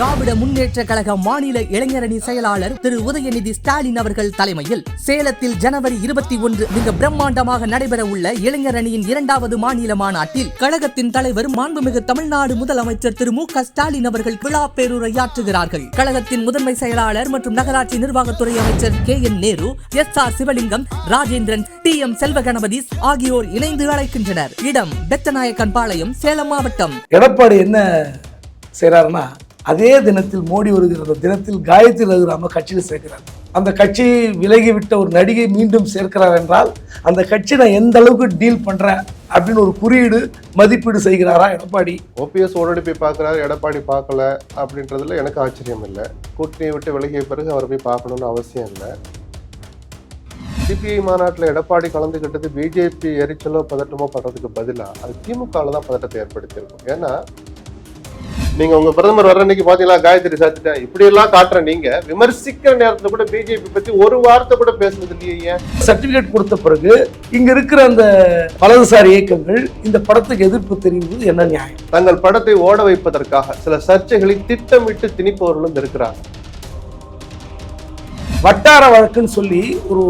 திராவிட முன்னேற்ற கழக மாநில இளைஞரணி செயலாளர் திரு உதயநிதி ஸ்டாலின் அவர்கள் தலைமையில் சேலத்தில் ஜனவரி இருபத்தி ஒன்று மிக பிரம்மாண்டமாக நடைபெற உள்ள இளைஞரணியின் இரண்டாவது மாநில மாநாட்டில் கழகத்தின் தலைவர் மாண்புமிகு தமிழ்நாடு முதலமைச்சர் திரு மு க ஸ்டாலின் அவர்கள் விழா பேருரையாற்றுகிறார்கள். கழகத்தின் முதன்மை செயலாளர் மற்றும் நகராட்சி நிர்வாகத்துறை அமைச்சர் K N Nehru S R Sivalingam Rajendran T M Selva Ganapathy ஆகியோர் இணைந்து அழைக்கின்றனர். இடம் பெத்தநாயக்கன் பாளையம் சேலம் மாவட்டம். எடப்பாடி என்ன செய்றாருன்னா அதே தினத்தில் மோடி வருகிற தினத்தில் காயத்ரி ரகுராம கட்சியில் சேர்க்கிறார். அந்த கட்சி விலகி விட்ட ஒரு நடிகை மீண்டும் சேர்க்கிறார் என்றால் அந்த கட்சி நான் எந்த அளவுக்கு டீல் பண்றேன் அப்படின்னு ஒரு குறியீடு மதிப்பீடு செய்கிறாரா எடப்பாடி? ஓபிஎஸ் ஓடடி போய் பார்க்குறாரு எடப்பாடி பார்க்கல அப்படின்றதுல எனக்கு ஆச்சரியம் இல்லை. கூட்டணியை விட்டு விலகிய பிறகு அவரை போய் பார்க்கணும்னு அவசியம் இல்லை. சிபிஐ மாநாட்டில் எடப்பாடி கலந்துக்கிட்டது பிஜேபி எரிச்சலோ பதட்டமோ படுறதுக்கு பதிலாக அது திமுகவில் தான் பதட்டத்தை ஏற்படுத்தியிருக்கும். ஏன்னா நீங்க உங்க பிரதமர் வர்ற அன்னைக்கு பாத்தீங்களா காயத்ரி சாத்திட்டேன் இப்படி எல்லாம் காட்டுற நீங்க விமர்சிக்கிற நேரத்துல கூட பிஜேபி பத்தி ஒரு வார்த்தை கூட பேசுனது இல்லையே சர்டிபிகேட் கொடுத்த பிறகு இங்க இருக்கிற அந்த வலதுசாரி இயக்கங்கள் இந்த படத்துக்கு எதிர்ப்பு தெரிவிப்பது என்ன நியாயம்? தங்கள் படத்தை ஓட வைப்பதற்காக சில சர்ச்சைகளை திட்டமிட்டு திணிப்பவர்களும் இருக்கிறார் வட்டார வழக்குன்னு சொல்லி ஒரு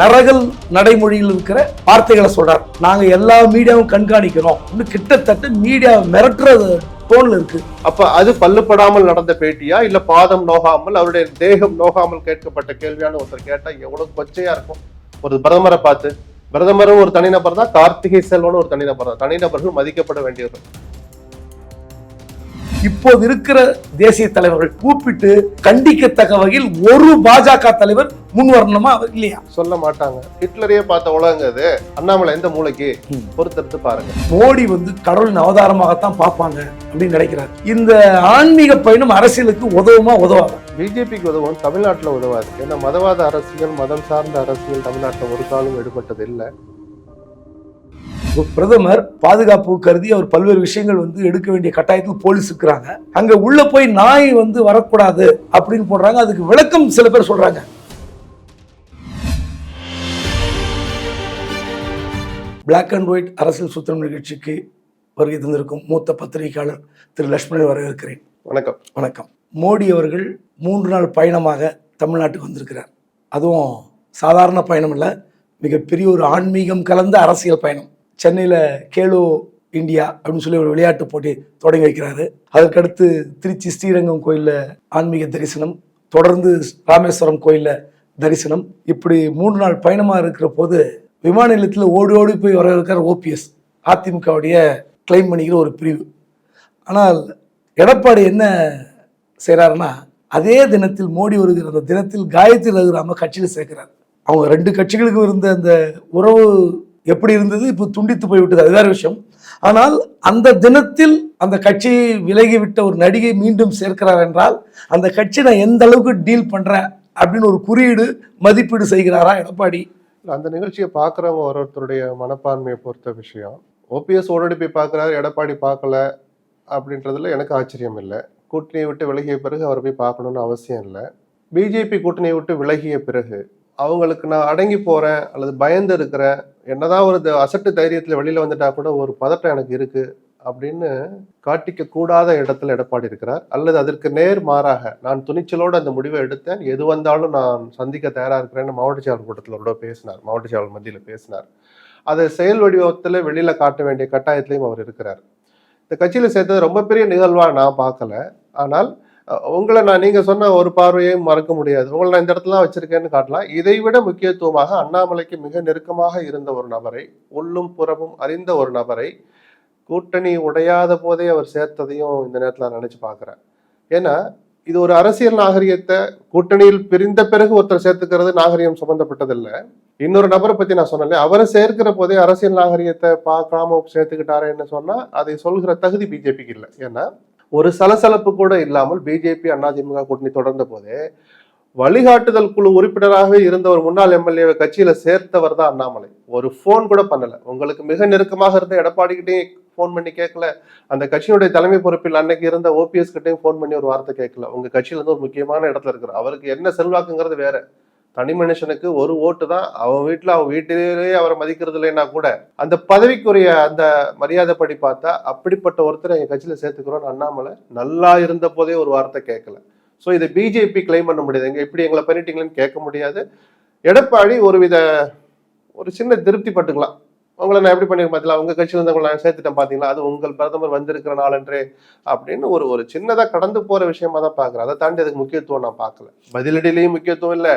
நரகல் நடைமொழியில் இருக்கிற வார்த்தைகளை சொல்றார். நாங்க எல்லா மீடியாவும் கண்காணிக்கிறோம். கிட்டத்தட்ட மீடியா மிரட்டுறது டோன்ல இருக்கு. அப்ப அது பல்லுப்படாமல் நடந்த பேட்டியா? இல்ல பாதம் நோகாமல் அவருடைய தேகம் நோகாமல் கேட்கப்பட்ட கேள்வியான ஒருத்தர் கேட்டா எவ்வளவு கொச்சையா இருக்கும். ஒரு பிரதமரை பார்த்து பிரதமரும் ஒரு தனிநபர் தான் கார்த்திகை செல்வனும் ஒரு தனிநபர் தான். தனிநபர்கள் மதிக்கப்பட வேண்டியவர்கள். இப்போது இருக்கிற தேசிய தலைவர்கள் கூப்பிட்டு கண்டிக்கத்தக்க வகையில் ஒரு பாஜக தலைவர் முன் வரணுமா இல்லையா? சொல்ல மாட்டாங்க. ஹிட்லரையே பார்த்த உலகங்க அது அண்ணாமலை எந்த மூளைக்கு. பொறுத்தெடுத்து பாருங்க. மோடி வந்து கடவுளின் அவதாரமாகத்தான் பார்ப்பாங்க அப்படின்னு நினைக்கிறார். இந்த ஆன்மீக பயணம் அரசியலுக்கு உதவுமா உதவாதா? பிஜேபிக்கு உதவும் தமிழ்நாட்டுல உதவாது. ஏன்னா மதவாத அரசியல் மதம் சார்ந்த அரசியல் தமிழ்நாட்டுல ஒரு காலம் எடுபட்டது இல்லை. பிரதமர் பாதுகாப்பு கருதி அவர் பல்வேறு விஷயங்கள் வந்து எடுக்க வேண்டிய கட்டாயத்தில் போலீஸ் இருக்கிறாங்க. அங்க உள்ள போய் நாய் வந்து வரக்கூடாது அப்படின்னு போடுறாங்க. அதுக்கு விளக்கம் சில பேர் சொல்றாங்க. Black அண்ட் ஒயிட் அரசியல் சுத்தம் நிகழ்ச்சிக்கு வருகை தந்திருக்கும் மூத்த பத்திரிகையாளர் திரு லட்சுமணன் வரவேற்கிறேன் வணக்கம். வணக்கம். மோடி அவர்கள் மூன்று நாள் பயணமாக தமிழ்நாட்டுக்கு வந்திருக்கிறார். அதுவும் சாதாரண பயணம் இல்லை மிகப்பெரிய ஒரு ஆன்மீகம் கலந்த அரசியல் பயணம். சென்னையில் கேலோ இந்தியா அப்படின்னு சொல்லி ஒரு விளையாட்டு போட்டி தொடங்கி வைக்கிறாரு. அதற்கடுத்து திருச்சி ஸ்ரீரங்கம் கோயிலில் ஆன்மீக தரிசனம் தொடர்ந்து ராமேஸ்வரம் கோயிலில் தரிசனம். இப்படி மூன்று நாள் பயணமாக இருக்கிற போது விமான நிலையத்தில் ஓடி ஓடி போய் வர இருக்கிற ஓபிஎஸ் அதிமுகவுடைய கிளைம் பண்ணிக்கிற ஒரு பிரிவு. ஆனால் எடப்பாடி என்ன செய்கிறாருன்னா அதே தினத்தில் மோடி வருகிற அந்த தினத்தில் காயத்ரி ரகுராம கட்சியில் சேர்க்கிறார். அவங்க ரெண்டு கட்சிகளுக்கும் இருந்த அந்த உறவு எப்படி இருந்தது? இப்போ துண்டித்து போய்விட்டது அது வேற விஷயம். ஆனால் அந்த தினத்தில் அந்த கட்சியை விலகிவிட்ட ஒரு நடிகை மீண்டும் சேர்க்கிறார் என்றால் அந்த கட்சி நான் எந்த அளவுக்கு டீல் பண்ணுறேன் அப்படின்னு ஒரு குறியீடு மதிப்பீடு செய்கிறாரா எடப்பாடி? அந்த நிகழ்ச்சியை பார்க்குறவங்க ஒரு ஒருத்தருடைய மனப்பான்மையை பொறுத்த விஷயம். ஓபிஎஸ் ஓடடி போய் பார்க்குறாரு எடப்பாடி பார்க்கல அப்படின்றதுல எனக்கு ஆச்சரியம் இல்லை. கூட்டணியை விட்டு விலகிய பிறகு அவரை போய் பார்க்கணுன்னு அவசியம் இல்லை. பிஜேபி கூட்டணியை விட்டு விலகிய பிறகு அவங்களுக்கு நான் அடங்கி போகிறேன் அல்லது பயந்து இருக்கிறேன் என்னதான் ஒரு த- அசட்டு தைரியத்தில் வெளியில் வந்துட்டா கூட ஒரு பதட்டம் எனக்கு இருக்குது அப்படின்னு காட்டிக்க கூடாத இடத்துல எடப்பாடி இருக்கிறார். அல்லது அதற்கு நேர் மாறாக நான் துணிச்சலோடு அந்த முடிவை எடுத்தேன். எது வந்தாலும் நான் சந்திக்க தயாராக இருக்கிறேன்னு மாவட்ட செயலர் கூட்டத்தில் கூட பேசினார். மாவட்ட செயலர் மத்தியில் பேசினார். அதை செயல் வடிவத்தில் வெளியில் காட்ட வேண்டிய கட்டாயத்திலையும் அவர் இருக்கிறார். இந்த கட்சியில் சேர்த்தது ரொம்ப பெரிய நிகழ்வாக நான் பார்க்கல. ஆனால் உங்களை நான் நீங்க சொன்ன ஒரு பார்வையும் மறக்க முடியாது. உங்களை நான் இந்த இடத்துல வச்சிருக்கேன்னு காட்டலாம். இதை விட முக்கியத்துவமாக அண்ணாமலைக்கு மிக நெருக்கமாக இருந்த ஒரு நபரை உள்ளும் புறமும் அறிந்த ஒரு நபரை கூட்டணி உடையாத போதே அவர் சேர்த்ததையும் இந்த நேரத்தில் நான் நினைச்சு பார்க்குறேன். ஏன்னா இது ஒரு அரசியல் நாகரிகத்தை கூட்டணியில் பிரிந்த பிறகு ஒருத்தர் சேர்த்துக்கிறது நாகரிகம் சம்மந்தப்பட்டதில்லை இன்னொரு நபரை பத்தி நான் சொன்னேன் அவரை சேர்க்கிற போதே அரசியல் நாகரிகத்தை பார்க்காம சேர்த்துக்கிட்டாரேன்னு சொன்னா அதை சொல்கிற தகுதி பிஜேபிக்கு இல்லை. ஏன்னா ஒரு சலசலப்பு கூட இல்லாமல் பிஜேபி அதிமுக கூட்டணி தொடர்ந்த போதே வழிகாட்டுதல் குழு உறுப்பினராகவே இருந்த ஒரு முன்னாள் எம்எல்ஏவை கட்சியில சேர்த்தவர் தான் அண்ணாமலை. ஒரு ஃபோன் கூட பண்ணல. உங்களுக்கு மிக நெருக்கமாக இருந்த எடப்பாடி கிட்டையும் ஃபோன் பண்ணி கேட்கல அந்த கட்சியினுடைய தலைமை பொறுப்பில் அன்னைக்கு இருந்த ஓபிஎஸ் கிட்டையும் ஃபோன் பண்ணி ஒரு வார்த்தை கேட்கல உங்க கட்சியில இருந்து ஒரு முக்கியமான இடத்துல இருக்கிற அவருக்கு என்ன செல்வாக்குங்கிறது வேற. தனி மனுஷனுக்கு ஒரு ஓட்டு தான். அவன் வீட்டுல அவன் வீட்டிலேயே அவரை மதிக்கிறது இல்லைன்னா கூட அந்த பதவிக்குரிய அந்த மரியாதைப்படி பார்த்தா அப்படிப்பட்ட ஒருத்தரை எங்க கட்சியில சேர்த்துக்கிறோம் அண்ணாமலை நல்லா இருந்த போதே ஒரு வார்த்தை கேட்கல. ஸோ இதை பிஜேபி கிளைம் பண்ண முடியாது. எங்க இப்படி எங்களை பண்ணிட்டீங்களேன்னு கேட்க முடியாது. எடப்பாடி ஒருவித ஒரு சின்ன திருப்தி பட்டுக்கலாம். உங்களை நான் எப்படி பண்ணிருக்கேன் பார்த்தீங்களா உங்க கட்சியில இருந்தவங்களை நான் சேர்த்துட்டேன் பாத்தீங்களா? அது உங்கள் பிரதமர் வந்திருக்கிற நாளன்றே அப்படின்னு ஒரு ஒரு சின்னதா கடந்து போற விஷயமா தான் பாக்குறேன். அதை தாண்டி அதுக்கு முக்கியத்துவம் நான் பார்க்கல பதிலடியிலையும் முக்கியத்துவம் இல்லை.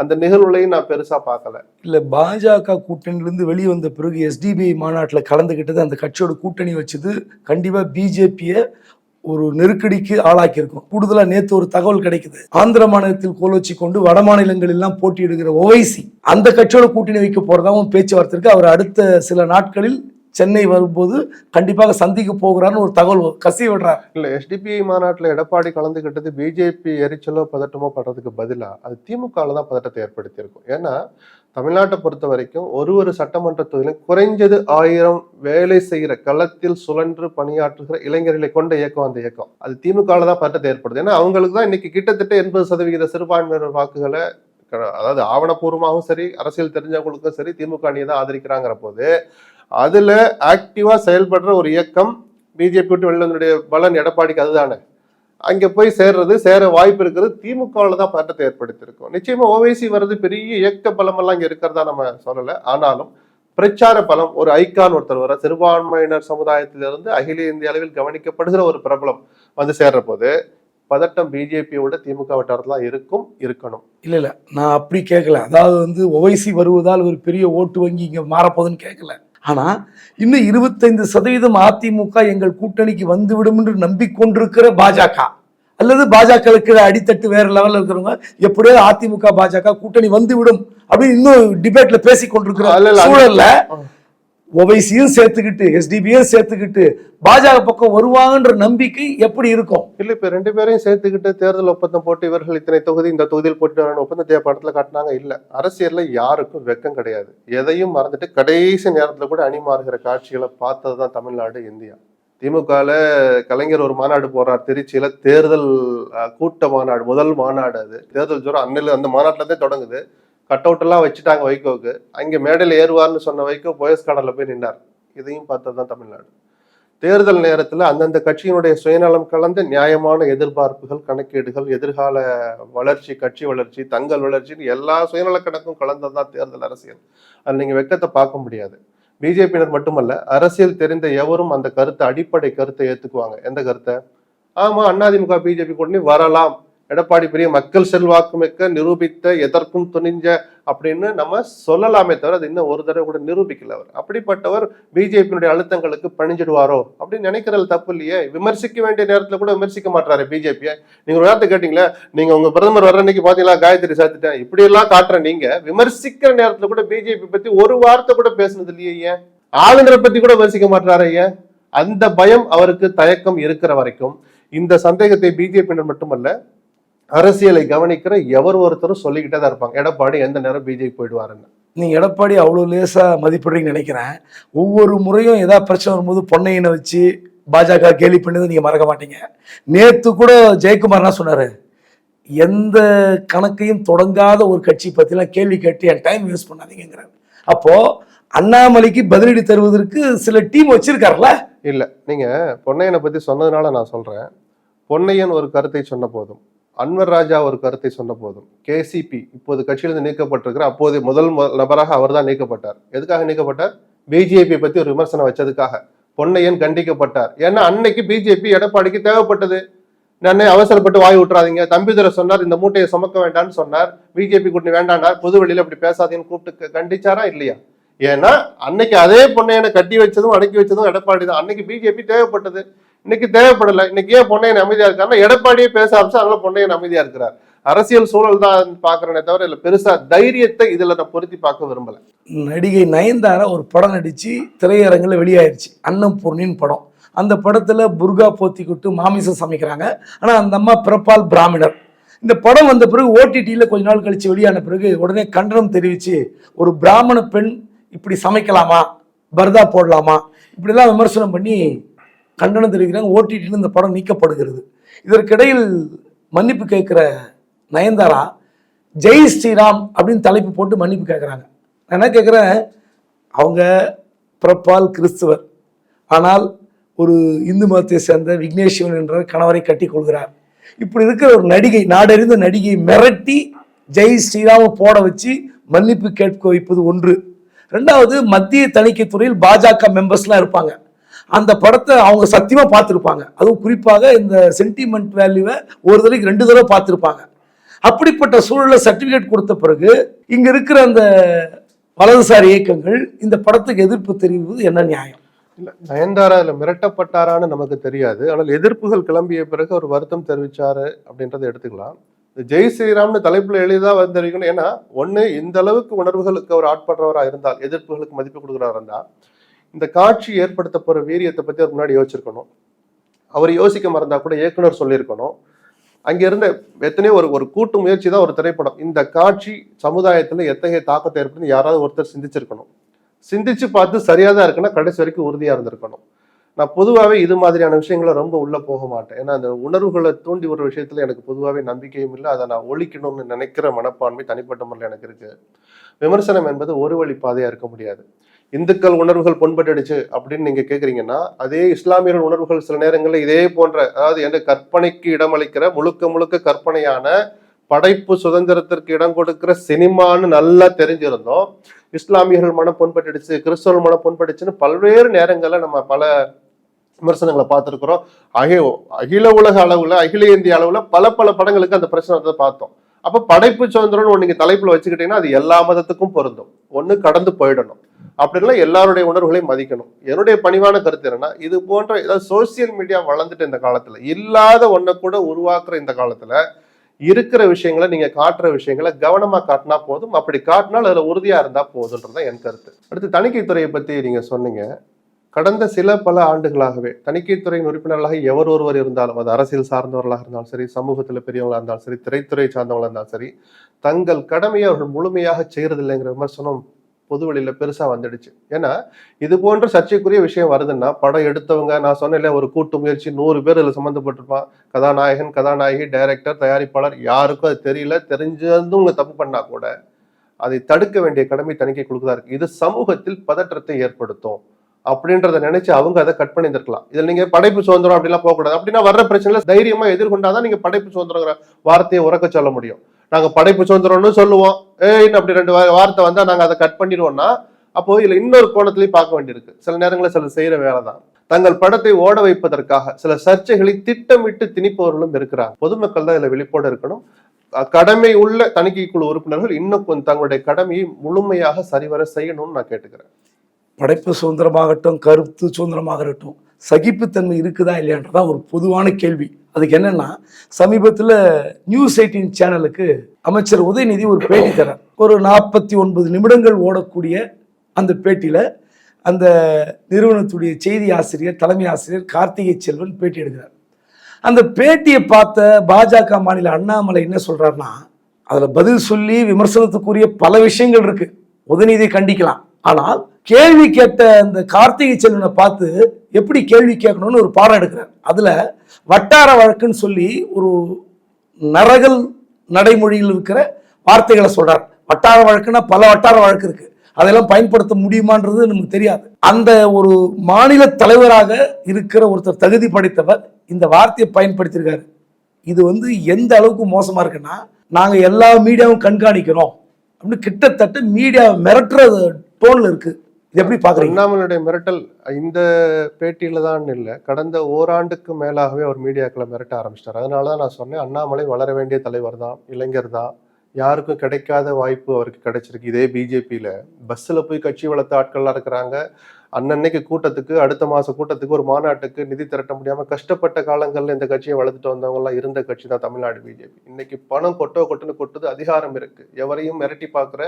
அந்த நிகழ்வுலையும் நான் பெருசா பார்க்கல. இல்லை பாஜக கூட்டணியிலேருந்து வெளியே வந்த பிறகு எஸ்டிபிஐ மாநாட்டில் கலந்துக்கிட்டது அந்த கட்சியோட கூட்டணி வச்சது கண்டிப்பாக பிஜேபியை ஒரு நெருக்கடிக்கு ஆளாக்கியிருக்கும். கூடுதலாக நேற்று ஒரு தகவல் கிடைக்குது. ஆந்திர மாநிலத்தில் கோலோச்சி கொண்டு வட மாநிலங்கள் எல்லாம் போட்டியிடுகிற ஓவைசி அந்த கட்சியோட கூட்டணி வைக்க போகிறதாவும் பேச்சுவார்த்தை இருக்கு. அவர் அடுத்த சில நாட்களில் சென்னை வரும்போது கண்டிப்பாக சந்திக்க போகிறான்னு ஒரு தகவல் கசி விடுறார். இல்லை எஸ்டிபிஐ மாநாட்டில் எடப்பாடி கலந்துக்கிட்டது பிஜேபி எரிச்சலோ பதட்டமோ படுறதுக்கு பதிலாக அது திமுகவில் தான் பதட்டத்தை ஏற்படுத்தியிருக்கும். ஏன்னா தமிழ்நாட்டை பொறுத்த வரைக்கும் ஒரு ஒரு சட்டமன்ற தொகுதியிலும் குறைஞ்சது ஆயிரம் வேலை செய்கிற களத்தில் சுழன்று பணியாற்றுகிற இளைஞர்களை கொண்ட இயக்கம் அந்த இயக்கம். அது திமுகவில் தான் பதட்டத்தை ஏற்படுது ஏன்னா அவங்களுக்கு தான் இன்னைக்கு கிட்டத்தட்ட எண்பது சதவிகித சிறுபான்மையினர் வாக்குகளை க- அதாவது ஆவணப்பூர்வமாகவும் சரி அரசியல் தெரிஞ்சவங்களுக்கும் சரி திமுக அணியை தான் ஆதரிக்கிறாங்கிற போது அதில் ஆக்டிவாக செயல்படுற ஒரு இயக்கம் பிஜேபி விட்டு வெளிவந்தனுடைய பலன் எடப்பாடிக்கு அதுதானே. அங்கே போய் சேர்றது சேர வாய்ப்பு இருக்கிறது திமுகவில் தான் பதட்டத்தை ஏற்படுத்தியிருக்கும். நிச்சயமாக ஓவைசி வர்றது பெரிய இயக்க பலமெல்லாம் இங்கே இருக்கிறதா நம்ம சொல்லலை. ஆனாலும் பிரச்சார பலம் ஒரு ஐக்கான் ஒருத்தர் வர சிறுபான்மையினர் சமுதாயத்திலிருந்து அகில இந்திய அளவில் கவனிக்கப்படுகிற ஒரு பிரபலம் வந்து சேர்ற போது பதட்டம் பிஜேபியோட திமுக வட்டாரத்தில் இருக்கும் இருக்கணும். இல்லை இல்லை நான் அப்படி கேட்கல அதாவது வந்து ஓவைசி வருவதால் ஒரு பெரிய ஓட்டு வங்கி இங்கே மாறப்போகுதுன்னு கேட்கல ஆனால் இன்னும் இருபத்தைந்து சதவீதம் அதிமுக எங்கள் கூட்டணிக்கு வந்துவிடும் என்று நம்பிக்கொண்டிருக்கிற பாஜக. அல்லது பாஜகவுக்கு அடித்தட்டு வேற லெவலில் இருக்கிறவங்க எப்படியோ அதிமுக பாஜக கூட்டணி வந்துவிடும் அப்படின்னு இன்னும் டிபேட்ல பேசி கொண்டிருக்கிற இல்ல, இல்ல, சூழல்ல ஒவைசியும் சேர்த்துக்கிட்டு எஸ்டிபியும் சேர்த்துக்கிட்டு பாஜக பக்கம் வருவாங்கன்ற நம்பிக்கை எப்படி இருக்கும்? இல்ல இப்ப ரெண்டு பேரையும் சேர்த்துக்கிட்டு தேர்தல் ஒப்பந்தம் போட்டு இவர்கள் இத்தனை தொகுதி இந்த தொகுதியில் போட்டு வரணும் ஒப்பந்தத்தை படத்துல காட்டினாங்க. இல்ல அரசியல்ல யாருக்கும் வெக்கம் கிடையாது. எதையும் மறந்துட்டு கடைசி நேரத்துல கூட அணி மாறுகிற காட்சிகளை பார்த்ததுதான் தமிழ்நாடு இந்தியா. திமுகல கலைஞர் ஒரு மாநாடு போறார் திருச்சியில தேர்தல் கூட்ட மாநாடு முதல் மாநாடு அது. தேர்தல் ஜோரம் அன்னையில அந்த மாநாட்டுல இருந்தே தொடங்குது. கட் அவுட் எல்லாம் வச்சுட்டாங்க வைகோவுக்கு. அங்கே மேடையில் ஏறுவார்னு சொன்ன வைகோ போயஸ் கடலில் போய் நின்றார் இதையும் பார்த்தது தான் தமிழ்நாடு. தேர்தல் நேரத்தில் அந்தந்த கட்சியினுடைய சுயநலம் கலந்த நியாயமான எதிர்பார்ப்புகள் கணக்கீடுகள் எதிர்கால வளர்ச்சி கட்சி வளர்ச்சி தங்கள் வளர்ச்சின்னு எல்லா சுயநல கணக்கும் கலந்ததுதான் தேர்தல் அரசியல். அது நீங்கள் வெக்கத்தை பார்க்க முடியாது. பிஜேபியினர் மட்டுமல்ல அரசியல் தெரிந்த எவரும் அந்த கருத்தை அடிப்படை கருத்தை ஏற்றுக்குவாங்க எந்த கருத்தை? ஆமாம் அதிமுக பிஜேபி கூட்டணி வரலாம். எடப்பாடி பெரிய மக்கள் செல்வாக்கு மிக்க நிரூபித்த எதற்கும் துணிஞ்ச அப்படின்னு நம்ம சொல்லலாமே தவிர அது இன்னும் ஒரு தடவை கூட நிரூபிக்கல அவர். அப்படிப்பட்டவர் பிஜேபியினுடைய அழுத்தங்களுக்கு பணிஞ்சிடுவாரோ அப்படின்னு நினைக்கிறது தப்பு இல்லையே. விமர்சிக்க வேண்டிய நேரத்தில் கூட விமர்சிக்க மாட்டாரு பிஜேபியை. நீங்க ஒரு நேரத்தை கேட்டீங்களே நீங்க உங்க பிரதமர் வர்ற அன்னைக்கு பாத்தீங்களா காயத்ரி சாத்திட்டேன் இப்படி எல்லாம் காட்டுற நீங்க விமர்சிக்கிற நேரத்தில் கூட பிஜேபி பத்தி ஒரு வார்த்தை கூட பேசுனது இல்லையே ஏன் ஆளுநரை பத்தி கூட விமர்சிக்க மாட்டாரு ஏன் அந்த பயம் அவருக்கு தயக்கம் இருக்கிற வரைக்கும். இந்த சந்தேகத்தை பிஜேபியினர் மட்டுமல்ல அரசியலை கவனிக்கிற எவர் ஒருத்தரும் சொல்லிக்கிட்டே தான் இருப்பாங்க. எடப்பாடி எந்த நேரம் பிஜேபி போயிடுவாருன்னு. நீங்க எடப்பாடி அவ்வளோ லேசா மதிப்பிடுறீங்கன்னு நினைக்கிறேன். ஒவ்வொரு முறையும் ஏதாவது பிரச்சனை வரும்போது பொன்னையனை வச்சு பாஜக கேலி பண்ணதை நீங்க மறக்க மாட்டீங்க. நேத்து கூட ஜெயக்குமார் என்ன சொன்னாரு எந்த கணக்கையும் தொடங்காத ஒரு கட்சி பத்திலாம் கேள்வி கேட்டு என் டைம் யூஸ் பண்ணாதீங்கிறார் அப்போ அண்ணாமலைக்கு பதிலடி தருவதற்கு சில டீம் வச்சிருக்காருல்ல? இல்ல நீங்க பொன்னையனை பத்தி சொன்னதுனால நான் சொல்றேன். பொன்னையன் ஒரு கருத்தை சொன்ன போதும். அன்வர் ராஜா ஒரு கருத்தை சொன்ன போதும் கேசிபி இப்போது கட்சியிலிருந்து நீக்கப்பட்டிருக்கிற அப்போது முதல் நபராக நபராக அவர்தான் நீக்கப்பட்டார். எதுக்காக நீக்கப்பட்டார்? பிஜேபி பத்தி ஒரு விமர்சனம் வச்சதுக்காக. பொன்னையன் கண்டிக்கப்பட்டார். ஏன்னா அன்னைக்கு பிஜேபி எடப்பாடிக்கு தேவைப்பட்டது. நான் அவசரப்பட்டு வாய் விட்டுறாதீங்க தம்பிதுரை சொன்னார் இந்த மூட்டையை சுமக்க வேண்டாம்னு சொன்னார். பிஜேபி கூட்டணி வேண்டாண்டார் பொதுவெளியில் அப்படி பேசாதீங்கன்னு கூப்பிட்டு கண்டிச்சாரா இல்லையா? ஏன்னா அன்னைக்கு அதே பொன்னையனை கட்டி வச்சதும் அடக்கி வச்சதும் எடப்பாடி தான் அன்னைக்கு பிஜேபி தேவைப்பட்டது. இன்னைக்கு தேவைப்படல. இன்னைக்கு ஏன் பொன்னையன் அமைதியா இருக்காருன்னா எடப்பாடியே பேச ஆரம்பிச்சு அதனால பொன்னையன் அமைதியா இருக்கிறார். அரசியல் சூழல் தான் பாக்குறேனே தவிர இல்ல பெருசா தைரியத்தை இதுல நான் பொருத்தி பார்க்க விரும்பல. நடிகை நயன்தாரா ஒரு படம் நடிச்சு திரையரங்கில் வெளியாயிருச்சு. அன்னபூர்ணின்னு படம். அந்த படத்துல புர்கா போத்திக்கிட்டு மாமிசம் சமைக்கிறாங்க. ஆனா அந்த அம்மா பிறப்பால் பிராமணர் இந்த படம் வந்த பிறகு ஓடிடியில் கொஞ்ச நாள் கழிச்சு வெளியான பிறகு உடனே கண்டனம் தெரிவிச்சு ஒரு பிராமண பெண் இப்படி சமைக்கலாமா? பர்தா போடலாமா? இப்படிலாம் விமர்சனம் பண்ணி கண்டனம் தெரிவிக்கிறாங்க ஓடிடியில் இந்த படம் நீக்கப்படுகிறது. இதற்கிடையில் மன்னிப்பு கேட்குற நயன்தாரா ஜெய் ஸ்ரீராம் அப்படின்னு தலைப்பு போட்டு மன்னிப்பு கேட்குறாங்க. நான் என்ன கேட்குறேன் அவங்க பிறப்பால் கிறிஸ்துவர். ஆனால் ஒரு இந்து மதத்தை சேர்ந்த விக்னேஸ்வரன் என்ற கணவரை கட்டிக் கொள்கிறார். இப்படி இருக்கிற ஒரு நடிகை நாடறிந்த நடிகை மிரட்டி ஜெய் ஸ்ரீராம போட வச்சு மன்னிப்பு கேட்க வைப்பது ஒன்று. ரெண்டாவது மத்திய தணிக்கைத் துறையில் பாஜக மெம்பர்ஸ்லாம் இருப்பாங்க. அந்த படத்தை அவங்க சத்தியமாக பார்த்துருப்பாங்க. அதுவும் குறிப்பாக இந்த சென்டிமெண்ட் வேல்யூவை ஒரு தடவைக்கு ரெண்டு தடவை பார்த்துருப்பாங்க. அப்படிப்பட்ட சூழலில் சர்டிஃபிகேட் கொடுத்த பிறகு இங்கே இருக்கிற அந்த வலதுசாரி இயக்கங்கள் இந்த படத்துக்கு எதிர்ப்பு தெரிவிப்பது என்ன நியாயம்? இல்லை நயன்தாரா அதுல மிரட்டப்பட்டாரான்னு நமக்கு தெரியாது. ஆனால் எதிர்ப்புகள் கிளம்பிய பிறகு அவர் வருத்தம் தெரிவித்தார் அப்படின்றத எடுத்துக்கலாம். இந்த ஜெய் ஸ்ரீராம்னு தலைப்பில் எளிதாக வந்திருக்கணும். ஏன்னா ஒன்று இந்த அளவுக்கு உணர்வுகளுக்கு அவர் ஆட்படுறவராக இருந்தால் எதிர்ப்புகளுக்கு மதிப்பு கொடுக்குறவரா இந்த காட்சி ஏற்படுத்த போகிற வீரியத்தை பற்றி அவர் முன்னாடி யோசிச்சிருக்கணும். அவர் யோசிக்க மறந்தா கூட இயக்குனர் சொல்லியிருக்கணும். அங்க இருந்த எத்தனையோ ஒரு ஒரு கூட்டு முயற்சி தான் ஒரு திரைப்படம். இந்த காட்சி சமுதாயத்தில் எத்தகைய தாக்கத்தை ஏற்படுத்தி யாராவது ஒருத்தர் சிந்திச்சிருக்கணும். சிந்திச்சு பார்த்து சரியாக தான் இருக்குன்னா கடைசி வரைக்கும் உறுதியாக இருந்திருக்கணும். நான் பொதுவாகவே இது மாதிரியான விஷயங்களை ரொம்ப உள்ளே போக மாட்டேன். ஏன்னா அந்த உணர்வுகளை தூண்டி ஒரு விஷயத்தில் எனக்கு பொதுவாகவே நம்பிக்கையும் இல்லை. அதை நான் ஒழிக்கணும்னு நினைக்கிற மனப்பான்மை தனிப்பட்ட முறையில் எனக்கு இருக்குது விமர்சனம் என்பது ஒரு வழி பாதையாக இருக்க முடியாது. இந்துக்கள் உணர்வுகள் புண்பட்டுடுச்சு அப்படின்னு நீங்க கேக்குறீங்கன்னா அதே இஸ்லாமியர்கள் உணர்வுகள் சில நேரங்களில் இதே போன்ற அதாவது என்ன கற்பனைக்கு இடமளிக்கிற முழுக்க முழுக்க கற்பனையான படைப்பு சுதந்திரத்திற்கு இடம் கொடுக்கிற சினிமான்னு நல்லா தெரிஞ்சிருந்தோம். இஸ்லாமியர்கள் மனம் புண்பட்டுடுச்சு கிறிஸ்தவர்கள் மனம் புண்பட்டுச்சுன்னு பல்வேறு நேரங்களில் நம்ம பல விமர்சனங்களை பார்த்துருக்குறோம். அகில அகில உலக அளவுல அகில இந்திய அளவுல பல பல படங்களுக்கு அந்த பிரச்சனை பார்த்தோம். அப்ப படைப்பு சுதந்திரம்னு ஒன்று நீங்க தலைப்புல வச்சுக்கிட்டீங்கன்னா அது எல்லா மதத்துக்கும் பொருந்தும். ஒண்ணு கடந்து போயிடணும். அப்படின்லாம் எல்லாருடைய உணர்வுகளையும் மதிக்கணும். என்னுடைய பணிவான கருத்து என்னன்னா இது போன்ற ஏதாவது சோசியல் மீடியா வளர்ந்துட்டு இந்த காலத்துல இல்லாத ஒன்றை கூட உருவாக்குற இந்த காலத்துல இருக்கிற விஷயங்களை நீங்க காட்டுற விஷயங்களை கவனமா காட்டினா போதும். அப்படி காட்டினால் அதுல உறுதியா இருந்தா போதுன்றதுதான் என் கருத்து. அடுத்து தணிக்கைத்துறையை பத்தி நீங்க சொன்னீங்க. கடந்த சில பல ஆண்டுகளாகவே தணிக்கைத்துறையின் உறுப்பினர்களாக எவர் ஒருவர் இருந்தாலும் அது அரசியல் சார்ந்தவர்களாக இருந்தாலும் சரி சமூகத்தில் பெரியவங்களாக இருந்தாலும் சரி திரைத்துறை சார்ந்தவங்களாக இருந்தாலும் சரி தங்கள் கடமையை அவர்கள் முழுமையாக செய்யறதில்லைங்கிற விமர்சனம் பொதுவெளியில பெருசா வந்துடுச்சு. ஏன்னா இது போன்ற சர்ச்சைக்குரிய விஷயம் வருதுன்னா படம் எடுத்தவங்க நான் சொன்னேன் ஒரு கூட்டு முயற்சி நூறு பேர் இதுல சம்மந்தப்பட்டிருப்பான். கதாநாயகன் கதாநாயகி டைரக்டர் தயாரிப்பாளர் யாருக்கும் அது தெரியல தெரிஞ்சிருந்தும் உங்க தப்பு பண்ணா கூட அதை தடுக்க வேண்டிய கடமை தணிக்கை கொடுக்குதா இருக்கு. இது சமூகத்தில் பதற்றத்தை ஏற்படுத்தும். அப்படின்றத நினைச்சு அவங்க அதை கட் பண்ணியிருக்கலாம் இதில் நீங்க படைப்பு சுதந்திரம் அப்படிலாம் போகக்கூடாது. அப்படின்னா வர்ற பிரச்சனையில தைரியமா எதிர்கொண்டாதான் நீங்க படைப்பு சுதந்திரங்கிற வார்த்தையை உறக்க சொல்ல முடியும். நாங்க படைப்பு சுதந்திரம்னு சொல்லுவோம். ஏய் அப்படி ரெண்டு வார்த்தை வந்தா நாங்க அதை கட் பண்ணிடுவோம்னா அப்போ இதுல இன்னொரு கோணத்திலையும் பார்க்க வேண்டியிருக்கு. சில நேரங்களில் சில செய்யற வேலை தான். தங்கள் படத்தை ஓட வைப்பதற்காக சில சர்ச்சைகளை திட்டமிட்டு திணிப்பவர்களும் இருக்கிறார் பொதுமக்கள் தான் இதில் விழிப்போடு இருக்கணும். கடமை உள்ள தணிக்கை குழு உறுப்பினர்கள் இன்னும் கொஞ்சம் தங்களுடைய கடமையை முழுமையாக சரிவர செய்யணும்னு நான் கேட்டுக்கிறேன். படைப்பு சுதந்திரமாகட்டும் கருத்து சுதந்திரமாக இருக்கட்டும் சகிப்புத்தன்மை இருக்குதா இல்லையான்றதான் ஒரு பொதுவான கேள்வி. அதுக்கு என்னன்னா சமீபத்தில் நியூஸ் எயிட்டீன் சேனலுக்கு அமைச்சர் உதயநிதி ஒரு பேட்டி தரார் ஒரு நாற்பத்தி ஒன்பது நிமிடங்கள் ஓடக்கூடிய அந்த பேட்டியில் அந்த நிறுவனத்துடைய செய்தி ஆசிரியர் தலைமை ஆசிரியர் கார்த்திகை செல்வன் பேட்டி எடுக்கிறார். அந்த பேட்டியை பார்த்த பாஜக மாநில அண்ணாமலை என்ன சொல்கிறாருன்னா அதில் பதில் சொல்லி விமர்சனத்துக்குரிய பல விஷயங்கள் இருக்குது உதயநிதியை கண்டிக்கலாம். ஆனால் கேள்வி கேட்ட அந்த கார்த்திகை செல்வனை பார்த்து எப்படி கேள்வி கேட்கணும்னு ஒரு பாடம் எடுக்கிறார். அதில் வட்டார வழக்குன்னு சொல்லி ஒரு நரகல் நடைமொழியில் இருக்கிற வார்த்தைகளை சொல்கிறார் வட்டார வழக்குன்னா பல வட்டார வழக்கு இருக்குது அதெல்லாம் பயன்படுத்த முடியுமான்றது நமக்கு தெரியாது. அந்த ஒரு மாநில தலைவராக இருக்கிற ஒருத்தர் தகுதி படைத்தவர் இந்த வார்த்தையை பயன்படுத்தியிருக்காரு. இது வந்து எந்த அளவுக்கு மோசமாக இருக்குன்னா நாங்கள் எல்லா மீடியாவும் கண்காணிக்கிறோம் அப்படின்னு கிட்டத்தட்ட மீடியா மிரட்டுற டோனில் இருக்குது இது எப்படி பாக்குறீங்க? அண்ணாமலையுடைய மிரட்டல் இந்த பேட்டியில தான் இல்லை கடந்த ஓராண்டுக்கு மேலாகவே அவர் மீடியாக்களை மிரட்ட ஆரம்பிச்சிட்டார். அதனால தான் நான் சொன்னேன் அண்ணாமலை வளர வேண்டிய தலைவர் தான் இளைஞர் தான். யாருக்கும் கிடைக்காத வாய்ப்பு அவருக்கு கிடைச்சிருக்கு. இதே பிஜேபியில் பஸ்ஸில் போய் கட்சி வளர்த்த ஆட்கள்லாம் இருக்கிறாங்க. அன்னன்னைக்கு கூட்டத்துக்கு அடுத்த மாச கூட்டத்துக்கு ஒரு மாநாட்டுக்கு நிதி திரட்ட முடியாம கஷ்டப்பட்ட காலங்கள்ல இந்த கட்சியை வளர்த்துட்டு வந்தவங்க எல்லாம் இருந்த கட்சி தான் தமிழ்நாடு பிஜேபி இன்னைக்கு பணம் கொட்டோ கொட்டுன்னு கொட்டுது அதிகாரம் இருக்கு. எவரையும் மிரட்டி பார்க்குற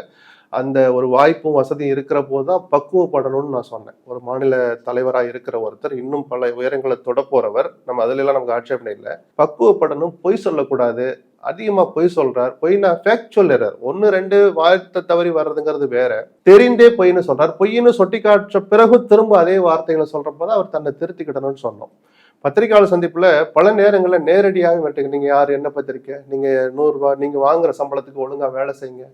அந்த ஒரு வாய்ப்பும் வசதியும் இருக்கிற போது தான் பக்குவப்படணும்னு நான் சொன்னேன். ஒரு மாநில தலைவராக இருக்கிற ஒருத்தர் இன்னும் பல உயரங்களை தொட போறவர் நம்ம அதுல எல்லாம் நமக்கு ஆட்சேபனை இல்லை. பக்குவப்படணும் பொய் சொல்லக்கூடாது. அதிகமா பொய் சொல்றார். பொய்னா ஃபேக்சுவல் எரர் ஒன்னு ரெண்டு வார்த்தை தவறி வர்றதுங்கிறது வேற. தெரிந்தே பொய்ன்னு சொல்றார். பொய்ன்னு சொட்டி காட்ட பிறகு திரும்ப அதே வார்த்தைகளை சொல்கிறப்ப தான் அவர் தன்னை திருத்திக்கிடணும்னு சொன்னோம். பத்திரிகையாளர் சந்திப்புல பல நேரங்கள்ல நேரடியாக வந்துட்டு நீங்க யார்? என்ன பத்திரிக்கை? நீங்க நூறுரூவா நீங்கள் நீங்க வாங்குற சம்பளத்துக்கு ஒழுங்கா வேலை செய்யுங்க.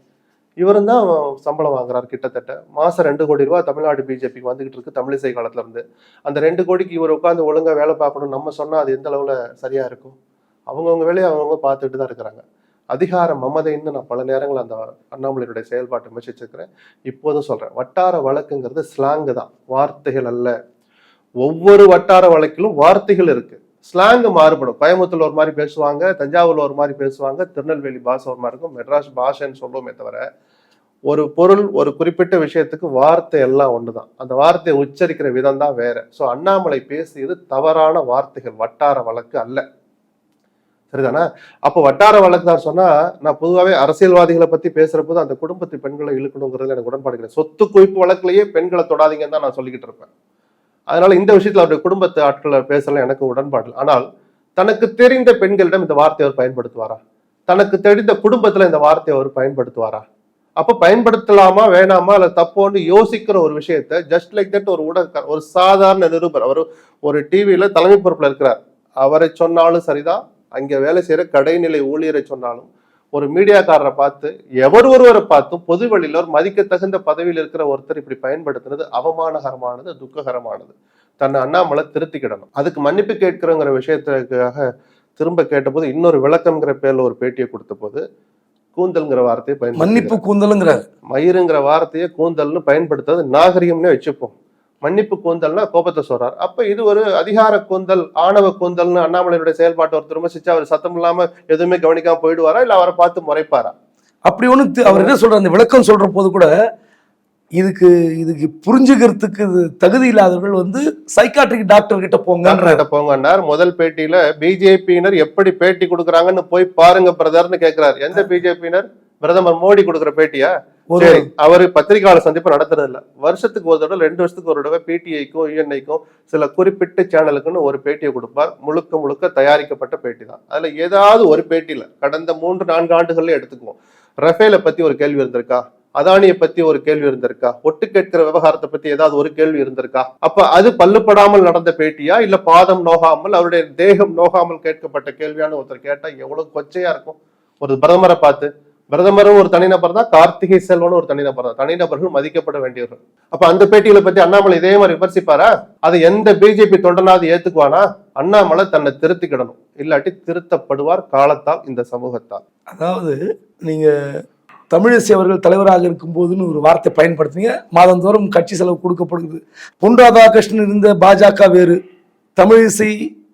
இவரும் தான் சம்பளம் வாங்குறாரு கிட்டத்தட்ட. மாசம் ரெண்டு கோடி ரூபா தமிழ்நாடு பிஜேபிக்கு வந்துகிட்டு இருக்கு தமிழிசை காலத்துல இருந்து. அந்த ரெண்டு கோடிக்கு இவர் உட்காந்து ஒழுங்கா வேலை பார்க்கணும். நம்ம சொன்னா அது எந்த அளவுல சரியா இருக்கும்? அவங்கவுங்க வேலையை அவங்கவுங்க பார்த்துட்டு தான் இருக்கிறாங்க. அதிகார மமதைன்னு நான் பல நேரங்கள் அந்த அண்ணாமலையுடைய செயல்பாட்டை முயற்சிச்சிருக்கிறேன் இப்போதும் சொல்கிறேன் வட்டார வழக்குங்கிறது ஸ்லாங்கு தான். வார்த்தைகள் அல்ல. ஒவ்வொரு வட்டார வழக்கிலும் வார்த்தைகள் இருக்குது ஸ்லாங் மாறுபடும். கோயம்புத்தூர்ல ஒரு மாதிரி பேசுவாங்க தஞ்சாவூர்ல ஒரு மாதிரி பேசுவாங்க திருநெல்வேலி பாஷை ஒரு மாதிரி இருக்கும் மெட்ராஸ் பாஷைன்னு சொல்லுவோமே தவிர ஒரு பொருள் ஒரு குறிப்பிட்ட விஷயத்துக்கு வார்த்தை எல்லாம் ஒன்று தான். அந்த வார்த்தையை உச்சரிக்கிற விதம் தான் வேற. ஸோ அண்ணாமலை பேசியது தவறான வார்த்தைகள் வட்டார வழக்கு அல்ல. சரிதானே? அப்போ வட்டார வழக்குதார் சொன்னா நான் பொதுவாகவே அரசியல்வாதிகளை பத்தி பேசுறப்போது அந்த குடும்பத்து பெண்களை இழுக்கணுங்கிறது எனக்கு உடன்பாடுகிறேன் சொத்து குவிப்பு வழக்குலயே பெண்களை தொடாதீங்கன்னு தான் நான் சொல்லிக்கிட்டு இருப்பேன். அதனால இந்த விஷயத்துல அவருடைய குடும்பத்து ஆட்களை பேசலாம் எனக்கு உடன்பாடு ஆனால் தனக்கு தெரிந்த பெண்களிடம் இந்த வார்த்தையை அவர் பயன்படுத்துவாரா? தனக்கு தெரிந்த குடும்பத்துல இந்த வார்த்தையை அவர் பயன்படுத்துவாரா? அப்ப பயன்படுத்தலாமா வேணாமா இல்ல தப்போன்னு யோசிக்கிற ஒரு விஷயத்த ஜஸ்ட் லைக் தட் ஒரு ஊடக ஒரு சாதாரண நிருபர் அவர் ஒரு டிவியில தலைமை பொறுப்புல இருக்கிறார். அவரை சொன்னாலும் சரிதான் அங்க வேலை செய்யற கடைநிலை ஊழியரை சொன்னாலும் ஒரு மீடியாக்காரரை பார்த்து எவர் ஒருவரை பார்த்தும் பொது வழியில ஒரு மதிக்க தகுந்த பதவியில் இருக்கிற ஒருத்தர் இப்படி பயன்படுத்துனது அவமானகரமானது துக்ககரமானது. தன்னை அண்ணாமலை திருத்திக்கிடணும். அதுக்கு மன்னிப்பு கேட்கிறோங்கிற விஷயத்துக்காக திரும்ப கேட்டபோது இன்னொரு விளக்கம்ங்கிற பேர்ல ஒரு பேட்டியை கொடுத்த போது கூந்தல்ங்கிற வார்த்தையை பயன்படுத்தி மன்னிப்பு கூந்தலுங்கிறார். மயிருங்கிற வார்த்தையை கூந்தல்னு பயன்படுத்துறது நாகரிகம்னே வச்சுப்போம். மன்னிப்பு கூந்தல்னா கோபத்தை சொல்றார். அப்ப இது ஒரு அதிகார கூந்தல் ஆணவ கூந்தல்னு அண்ணாமலையுடைய செயல்பாட்டை ஒருத்தர் விமர்சிச்சு அவர் சத்தம் இல்லாம எதுவுமே கவனிக்காம போயிடுவாரா? இல்ல அவரை பார்த்து முறைப்பாரா? அப்படி ஒண்ணு அவர் என்ன சொல்ற அந்த விளக்கம் சொல்ற போது கூட இதுக்கு இதுக்கு புரிஞ்சுக்கிறதுக்கு தகுதி இல்லாதவர்கள் வந்து சைக்காட்ரிக் டாக்டர் கிட்ட போங்கன்ற டாக்டர்கிட்ட போங்கன்னார். முதல் பேட்டியில பிஜேபியினர் எப்படி பேட்டி கொடுக்குறாங்கன்னு போய் பாருங்க பிரதர்னு கேக்குறாரு. எந்த பிஜேபியினர் பிரதமர் மோடி கொடுக்குற பேட்டியா? சரி அவர் பத்திரிகையாளர் சந்திப்பு நடத்துறது இல்ல வருஷத்துக்கு ஒரு தடவை ரெண்டு வருஷத்துக்கு ஒரு தடவை பிடிஐக்கும் யூஎன்ஐக்கும் சில குறிப்பிட்ட சேனலுக்குன்னு ஒரு பேட்டியை கொடுப்பார். முழுக்க முழுக்க தயாரிக்கப்பட்ட பேட்டி தான். அதுல ஏதாவது ஒரு பேட்டியில கடந்த மூன்று நான்கு ஆண்டுகள்ல எடுத்துக்குவோம். ரஃபேலை பத்தி ஒரு கேள்வி இருந்திருக்கா? அதானியை பத்தி ஒரு கேள்வி இருந்திருக்கா? ஒட்டு கேட்கிற விவகாரத்தை பத்தி ஏதாவது ஒரு கேள்வி இருந்திருக்கா? அப்ப அது பல்லுப்படாமல் நடந்த பேட்டியா? இல்ல பாதம் நோகாமல் அவருடைய தேகம் நோகாமல் கேட்கப்பட்ட கேள்வியான ஒருத்தர் கேட்டா எவ்வளவு கொச்சையா இருக்கும். ஒரு பிரதமரை பார்த்து பிரதமரும் ஒரு தனிநபர் தான் கார்த்திகை செல்வனும் ஒரு தனிநபர் தான். தனிநபர்கள் மதிக்கப்பட வேண்டியவர்கள். அப்ப அந்த பேட்டிகளை பத்தி அண்ணாமலை இதே மாதிரி விமர்சிப்பாரா? அதை எந்த பிஜேபி தொண்டனாவது ஏத்துக்குவானா? அண்ணாமலை தன்னை திருத்திக்கிடணும். இல்லாட்டி திருத்தப்படுவார் காலத்தால் இந்த சமூகத்தால். அதாவது நீங்க தமிழிசை அவர்கள் தலைவராக இருக்கும் போதுன்னு ஒரு வார்த்தை பயன்படுத்துனீங்க. மாதந்தோறும் கட்சி செலவு கொடுக்கப்படுகிறது. பொன் ராதாகிருஷ்ணன் இருந்த பாஜக வேறு. தமிழிசை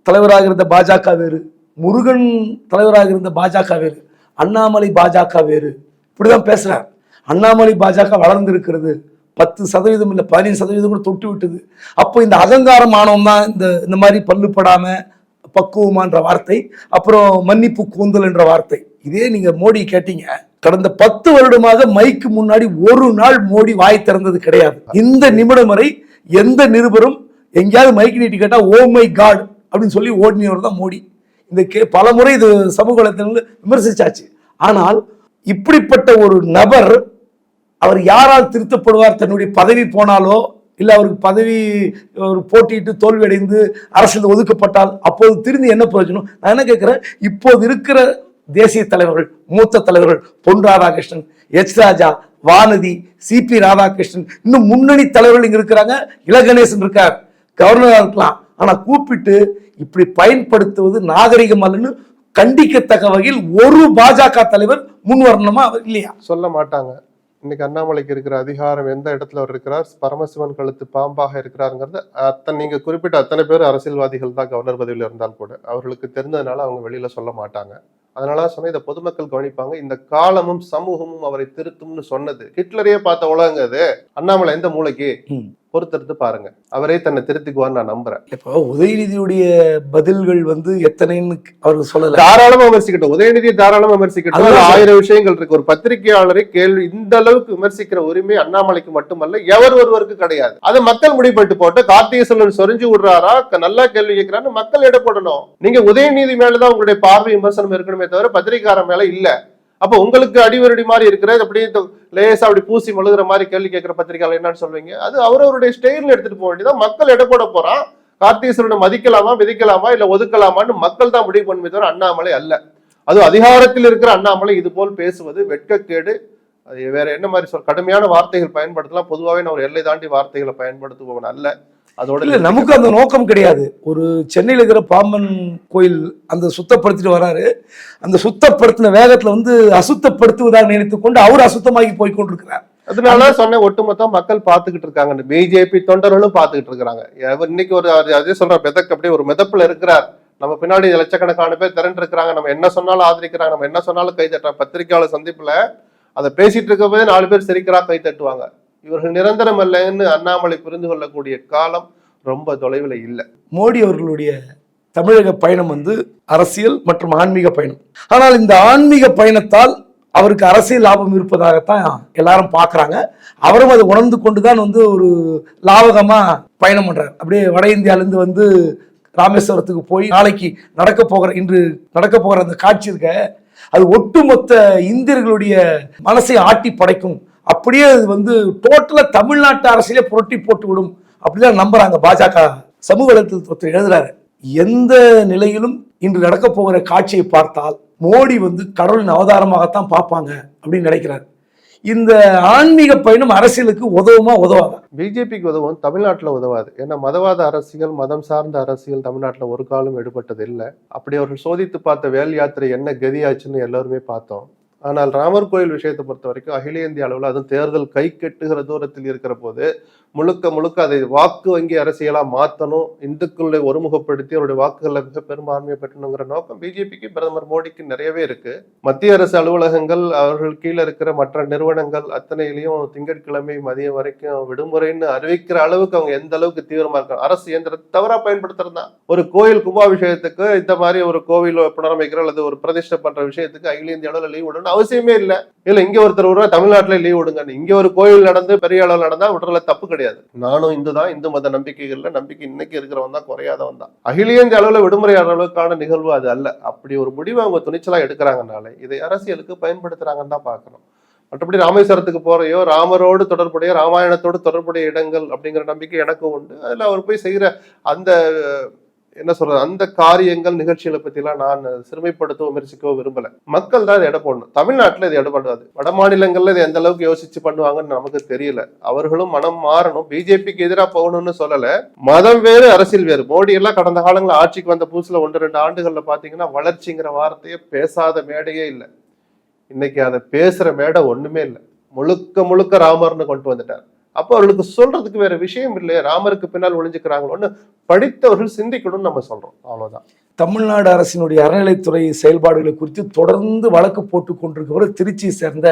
தலைவராக இருந்த பாஜக வேறு. முருகன் தலைவராக இருந்த பாஜக வேறு. அண்ணாமலை பாஜக வேறு. இப்படிதான் பேசுறார். அண்ணாமலை பாஜக வளர்ந்திருக்கிறது. பத்து சதவீதம் இல்லை பதினைந்து சதவீதம் கூட தொட்டு விட்டது. அப்போ இந்த அகங்காரமானவன் தான் இந்த இந்த மாதிரி பல்லுப்படாம பக்குவமான்ற வார்த்தை அப்புறம் மன்னிப்பு கூந்தல் என்ற வார்த்தை. இதே நீங்க மோடி கேட்டீங்க. கடந்த பத்து வருடமாக மைக்கு முன்னாடி ஒரு நாள் மோடி வாய் திறந்தது கிடையாது. இந்த நிமிடம் வரை எந்த நிருபரும் எங்கேயாவது மைக் நீட்டி கேட்டா ஓ மை காட் அப்படின்னு சொல்லி ஓடினவர் தான் மோடி. இந்த கே பல முறை இது சமூக வலைத்தளங்கள் விமர்சிச்சாச்சு. ஆனால் இப்படிப்பட்ட ஒரு நபர் அவர் யாரால் திருத்தப்படுவார்? தன்னுடைய பதவி போனாலோ இல்லை அவருக்கு பதவி ஒரு போட்டியிட்டு தோல்வியடைந்து அரசியல் ஒதுக்கப்பட்டால் அப்போது திரும்பி என்ன பிரயோஜனம்? நான் என்ன கேட்குறேன்? இப்போது இருக்கிற தேசிய தலைவர்கள் மூத்த தலைவர்கள் Pon Radhakrishnan H Raja Vanathi C P Radhakrishnan இன்னும் முன்னணி தலைவர்கள் இங்கே இருக்கிறாங்க. இளகணேசன் இருக்கார். கவர்னராக இருக்கலாம். ஆனா கூப்பிட்டு இப்படி பயன்படுத்துவது நாகரிகம் அல்லன்னு கண்டிக்கத்தக்க வகையில் ஒரு பாஜக தலைவர் முன் வரணுமா இல்லையா? சொல்ல மாட்டாங்க. இன்னைக்கு அண்ணாமலைக்கு இருக்கிற அதிகாரம் எந்த இடத்துல அவர் இருக்கிறார்? பரமசிவன் கழுத்து பாம்பாக இருக்கிறாருங்கிறது அத்தனை நீங்க குறிப்பிட்ட அத்தனை பேர் அரசியல்வாதிகள் தான் கவர்னர் பதவியில் இருந்தால் கூட. அவர்களுக்கு தெரிந்ததுனால அவங்க வெளியில சொல்ல மாட்டாங்க. அதனால தான் சொன்னேன் இதை பொதுமக்கள் கவனிப்பாங்க. இந்த காலமும் சமூகமும் அவரை திருத்தும்னு சொன்னது. ஹிட்லரையே பார்த்த உலகங்க அது அண்ணாமலை எந்த மூளைக்கு. பொறுத்தெடுத்து பாருங்க. அவரே தன்னை திருத்திக்குவான்னு நான் நம்புறேன். இப்போ உதயநிதியுடைய பதில்கள் வந்து எத்தனைன்னு அவர் சொல்லல. தாராளமா விமர்சிக்கட்டும். உதயநிதி தாராளமா விமர்சிக்கட்டும். ஆயிரம் விஷயங்கள் இருக்கு. ஒரு பத்திரிகையாளரை கேள்வி இந்த அளவுக்கு விமர்சிக்கிற உரிமை அண்ணாமலைக்கு மட்டுமல்ல எவர் ஒருவருக்கு கிடையாது. அதை மக்கள் முடிவு பண்ணிட்டு போட்டு கார்த்திகை செல்வன் சொரிஞ்சு விடுறாரா? நல்லா கேள்வி கேட்கிறான்னு மக்கள் எடை போடணும். நீங்க உதயநிதி மேலதான் உங்களுடைய பார்வை விமர்சனம் இருக்கணுமே தவிர பத்திரிகையாளர் மேல இல்ல. அப்போ உங்களுக்கு அடிவரடி மாதிரி இருக்கிற அப்படியே லேசா அப்படி பூசி மழுகிற மாதிரி கேள்வி கேட்கிற பத்திரிகையாளர் என்னன்னு சொல்வீங்க அது அவரவருடைய ஸ்டைல் எடுத்துட்டு போக வேண்டியதான் மக்கள் எடை போட போறான். கார்த்தீஸ்வரனை மதிக்கலாமா விதிக்கலாமா இல்ல ஒதுக்கலாமான்னு மக்கள் தான் முடிவு பண்ணுமே தவிர அண்ணாமலை அல்ல. அது அதிகாரத்தில் இருக்கிற அண்ணாமலை இது போல் பேசுவது வெட்கக்கேடு. அது வேற என்ன மாதிரி சொல் கடுமையான வார்த்தைகள் பயன்படுத்தலாம். பொதுவாகவே நான் ஒரு எல்லை தாண்டி வார்த்தைகளை பயன்படுத்துபவன் அல்ல. அதோட இல்ல நமக்கு அந்த நோக்கம் கிடையாது. ஒரு சென்னையில் இருக்கிற பாம்பன் கோயில் அந்த சுத்தப்படுத்திட்டு வராரு. அந்த சுத்தப்படுத்தின வேகத்துல வந்து அசுத்தப்படுத்துவதாக நினைத்துக் கொண்டு அவர் அசுத்தமாகி போய் கொண்டிருக்கிறார். அதனால சொன்னேன் ஒட்டுமொத்த மக்கள் பார்த்துக்கிட்டு இருக்காங்க. பிஜேபி தொண்டர்களும் பார்த்துக்கிட்டு இருக்காங்க எவர் இன்னைக்கு ஒரு அது- சொல்ற மெதக் அப்படியே ஒரு மிதப்புல இருக்கிறார். நம்ம பின்னாடி லட்சக்கணக்கான பேர் திரண்டு இருக்கிறாங்க நம்ம என்ன சொன்னாலும் ஆதரிக்கிறாங்க. நம்ம என்ன சொன்னாலும் கை தட்டுறாங்க. பத்திரிகையாளர் சந்திப்புல அதை பேசிட்டு இருக்கும்போதே நாலு பேர் சிரிக்கிறா கை தட்டுவாங்க. இவர்கள் நிரந்தரம் அல்லன்னு அண்ணாமலை புரிந்து கொள்ளக்கூடிய காலம் ரொம்ப தொலைவில் இல்லை. மோடி அவர்களுடைய தமிழக பயணம் வந்து அரசியல் மற்றும் ஆன்மீக பயணம். ஆனால் இந்த ஆன்மீக பயணத்தால் அவருக்கு அரசியல் லாபம் இருப்பதாகத்தான் எல்லாரும் பார்க்குறாங்க. அவரும் அதை உணர்ந்து கொண்டு தான் வந்து ஒரு லாபகமாக பயணம் பண்ணுறார் அப்படியே வட இந்தியாவிலேருந்து வந்து ராமேஸ்வரத்துக்கு போய் நாளைக்கு நடக்க போகிற இன்று நடக்க போகிற அந்த காட்சி இருக்க அது ஒட்டுமொத்த இந்தியர்களுடைய மனசை ஆட்டி படைக்கும் அப்படியே அது வந்து டோட்டலாக தமிழ்நாட்டு அரசியலே புரட்டி போட்டு விடும் அப்படிதான் நம்புறாங்க பாஜக. சமூக வலைத்தளத்தில் ஒருத்தர் எழுதுறாரு எந்த நிலையிலும் இன்று நடக்க போகிற காட்சியை பார்த்தால் மோடி வந்து கடவுளின் அவதாரமாகத்தான் பார்ப்பாங்க அப்படின்னு நினைக்கிறார். இந்த ஆன்மீக பயணம் அரசியலுக்கு உதவுமா உதவாதா? பிஜேபிக்கு உதவும் தமிழ்நாட்டில் உதவாது. ஏன்னா மதவாத அரசியல் மதம் சார்ந்த அரசியல் தமிழ்நாட்டில் ஒரு காலம் எடுபட்டது இல்லை அப்படி அவர்கள் சோதித்து பார்த்த வேல் யாத்திரை என்ன கதியாச்சுன்னு எல்லாருமே பார்த்தோம். ஆனால் ராமர் கோயில் விஷயத்தை பொறுத்த வரைக்கும் அகில இந்திய அளவில் அதுவும் தேர்தல் கை கெட்டுகிற தூரத்தில் இருக்கிற போது முழுக்க முழுக்க அதை வாக்கு வங்கி அரசியலாக மாற்றணும் இந்துக்களை ஒருமுகப்படுத்தி அவருடைய வாக்குகளை மிக பெரும்பான்மையை பெற்றணுங்கிற நோக்கம் பிஜேபிக்கு பிரதமர் மோடிக்கு நிறையவே இருக்கு. மத்திய அரசு அலுவலகங்கள் அவர்கள் கீழே இருக்கிற மற்ற நிறுவனங்கள் அத்தனையிலையும் திங்கட்கிழமை மதியம் வரைக்கும் விடுமுறைன்னு அறிவிக்கிற அளவுக்கு அவங்க எந்த அளவுக்கு தீவிரமா இருக்காங்க. அரசு இயந்திரத்தை தவறா பயன்படுத்துறதுதான். ஒரு கோயில் கும்பாபிஷேகத்துக்கு இந்த மாதிரி ஒரு கோவில் புனரமைக்கிற அல்லது ஒரு பிரதிஷ்டை பண்ற விஷயத்துக்கு அகில இந்திய அளவில் லீவ் விடணும். அவசியமே இல்லை. இல்ல இங்க ஒருத்தர் விடுறா தமிழ்நாட்டுல லீவ் விடுங்க இங்க ஒரு கோயில் நடந்து பெரிய அளவில் நடந்தா விடுறதுல தப்பு கிடையாது. நானும் இந்து தான் இந்து மத நம்பிக்கைகள்ல நம்பிக்கை இன்னைக்கு இருக்கிறவன் தான் குறையாதவன் தான். அகில அளவுல அளவில் விடுமுறை அளவுக்கான நிகழ்வு அது அல்ல. அப்படி ஒரு முடிவை அவங்க துணிச்சலா எடுக்கிறாங்கனாலே இதை அரசியலுக்கு பயன்படுத்துறாங்கன்னு தான் பார்க்கணும். மற்றபடி ராமேஸ்வரத்துக்கு போறையோ ராமரோடு தொடர்புடைய ராமாயணத்தோடு தொடர்புடைய இடங்கள் அப்படிங்கிற நம்பிக்கை எனக்கும் உண்டு. அதில் அவர் போய் செய்கிற அந்த என்ன சொல்றது அந்த காரியங்கள் நிகழ்ச்சிகளை பத்திலாம் நான் சிறுமைப்படுத்தவோ விமர்சிக்கவோ விரும்பல. மக்கள் தான் இதை எடை போடணும். தமிழ்நாட்டில் இது எடப்படாது வட மாநிலங்கள்ல இது எந்த அளவுக்கு யோசிச்சு பண்ணுவாங்கன்னு நமக்கு தெரியல. அவர்களும் மனம் மாறணும். பிஜேபிக்கு எதிராக போகணும்னு சொல்லல. மதம் வேறு அரசியல் வேறு. மோடி எல்லாம் கடந்த காலங்களில் ஆட்சிக்கு வந்த புதுசுல ஒன்று ரெண்டு ஆண்டுகள்ல பாத்தீங்கன்னா வளர்ச்சிங்கிற வார்த்தையே பேசாத மேடையே இல்லை. இன்னைக்கு அதை பேசுற மேடை ஒண்ணுமே இல்லை. முழுக்க முழுக்க ராமர்னு கொண்டு வந்துட்டார். அப்போ அவர்களுக்கு சொல்றதுக்கு வேற விஷயம் இல்லையே ராமருக்கு பின்னால் ஒளிஞ்சுக்கிறாங்களோன்னு படித்தவர்கள் சிந்திக்கணும்னு நம்ம சொல்றோம். அவ்வளவுதான். தமிழ்நாடு அரசினுடைய அறநிலைத்துறை செயல்பாடுகளை குறித்து தொடர்ந்து வழக்கு போட்டு கொண்டிருக்கிறவர் திருச்சியை சேர்ந்த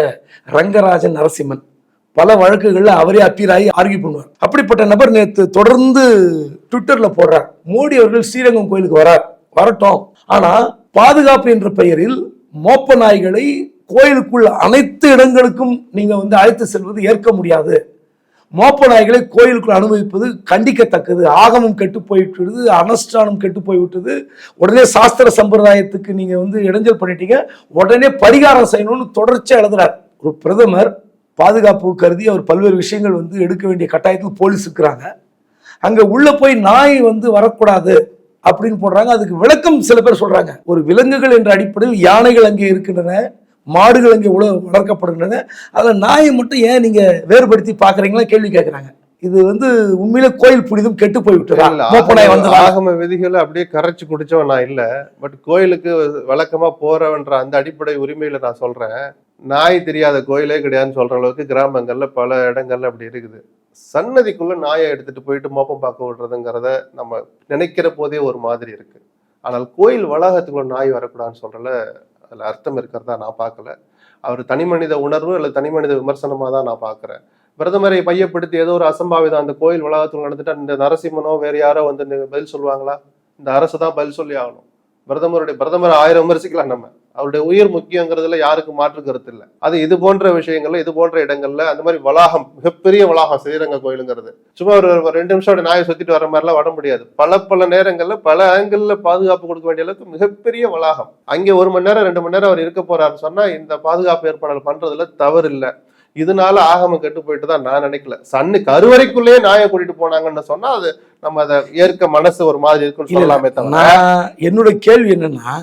ரங்கராஜன் நரசிம்மன். பல வழக்குகளில் அவரே அப்பீராகி ஆர்கியூ பண்ணுவார். அப்படிப்பட்ட நபர் நேற்று தொடர்ந்து ட்விட்டரில் போடுறார். மோடி அவர்கள் ஸ்ரீரங்கம் கோயிலுக்கு வரார். வரட்டும். ஆனால் பாதுகாப்பு என்ற பெயரில் மோப்ப நாய்களை கோயிலுக்குள்ள அனைத்து இடங்களுக்கும் நீங்கள் வந்து அழைத்து செல்வது ஏற்க முடியாது. மோப்ப நாய்களை கோயிலுக்குள் அனுபவிப்பது கண்டிக்கத்தக்கது. ஆகமும் கெட்டு போய்விட்டது அனுஷ்டானம் கெட்டு போய்விட்டது. உடனே சாஸ்திர சம்பிரதாயத்துக்கு நீங்கள் வந்து இடைஞ்சல் பண்ணிட்டீங்க. உடனே பரிகாரம் செய்யணும்னு தொடர்ச்சியாக எழுதுறார். ஒரு பிரதமர் பாதுகாப்பு கருதி அவர் பல்வேறு விஷயங்கள் வந்து எடுக்க வேண்டிய கட்டாயத்தில் போலீஸ் இருக்கிறாங்க. அங்கே உள்ளே போய் நாய் வந்து வரக்கூடாது அப்படின்னு போடுறாங்க. அதுக்கு விளக்கம் சில பேர் சொல்கிறாங்க ஒரு விலங்குகள் என்ற அடிப்படையில் யானைகள் அங்கே இருக்கின்றன. மாடுகள் அங்கே உல வளர்க்கப்படுகின்றன. அதில் நாயை மட்டும் ஏன் நீங்க வேறுபடுத்தி பார்க்குறீங்களா? கேள்வி கேட்குறாங்க. இது வந்து உண்மையிலே கோயில் புனிதம் கெட்டு போய் விட்டுறா இல்ல, மோப்ப நாய் வந்து ஆகம விதிகளை அப்படியே கரைச்சு குடிச்சவன் நான் இல்ல. பட் கோயிலுக்கு வழக்கமா போறவன்ற அந்த அடிப்படை உரிமையில நான் சொல்றேன். நாய் தெரியாத கோயிலே கிடையாதுன்னு சொல்ற அளவுக்கு கிராமங்கள்ல பல இடங்கள்ல அப்படி இருக்குது. சன்னதிக்குள்ள நாயை எடுத்துட்டு போயிட்டு மோப்பம் பார்க்க விடுறதுங்கிறத நம்ம நினைக்கிற போதே ஒரு மாதிரி இருக்கு. ஆனால் கோயில் வளாகத்துக்குள்ள நாய் வரக்கூடாதுன்னு சொல்றல அதில் அர்த்தம் இருக்கிறதா நான் பார்க்கல. அவர் தனி மனித உணர்வு அல்லது தனி மனித விமர்சனமா தான் நான் பார்க்குறேன். பிரதமரை மையப்படுத்தி ஏதோ ஒரு அசம்பாவிதம் அந்த கோயில் வளாகத்தில் நடந்துட்டா இந்த நரசிம்மனோ வேற யாரோ வந்து பதில் சொல்லுவாங்களா? இந்த அரசு தான் பதில் சொல்லி ஆகணும். பிரதமருடைய பிரதமர் ஆயிரம் விமர்சிக்கலாம் நம்ம. அவருடைய உயிர் முக்கியங்கிறதுல யாருக்கு மாற்று கருத்து இல்லை. அது இது போன்ற விஷயங்கள்ல இது போன்ற இடங்கள்ல அந்த மாதிரி வளாகம் மிகப்பெரிய வளாகம் ஸ்ரீரங்க கோயிலுங்கிறது. சும்மா ஒரு ரெண்டு நிமிஷம் நாயை சுத்திட்டு வர மாதிரிலாம் வர முடியாது. பல பல நேரங்கள்ல பல ஆங்கிள் பாதுகாப்பு கொடுக்க வேண்டிய அளவுக்கு மிகப்பெரிய வளாகம். அங்கே ஒரு மணி நேரம் ரெண்டு மணி நேரம் அவர் இருக்க போறாருன்னு சொன்னா இந்த பாதுகாப்பு ஏற்பாடுகள் பண்றதுல தவறு இல்லை இதனால ஆகமம் கெட்டு போயிட்டு தான் நான் நினைக்கல. சன்னு கருவறைக்குள்ளேயே நாயை கூட்டிட்டு போனாங்கன்னு சொன்னா அது நம்ம அதை ஏற்க மனசு ஒரு மாதிரி இருக்குன்னு சொல்லலாமே தவிர. என்னோட கேள்வி என்னன்னா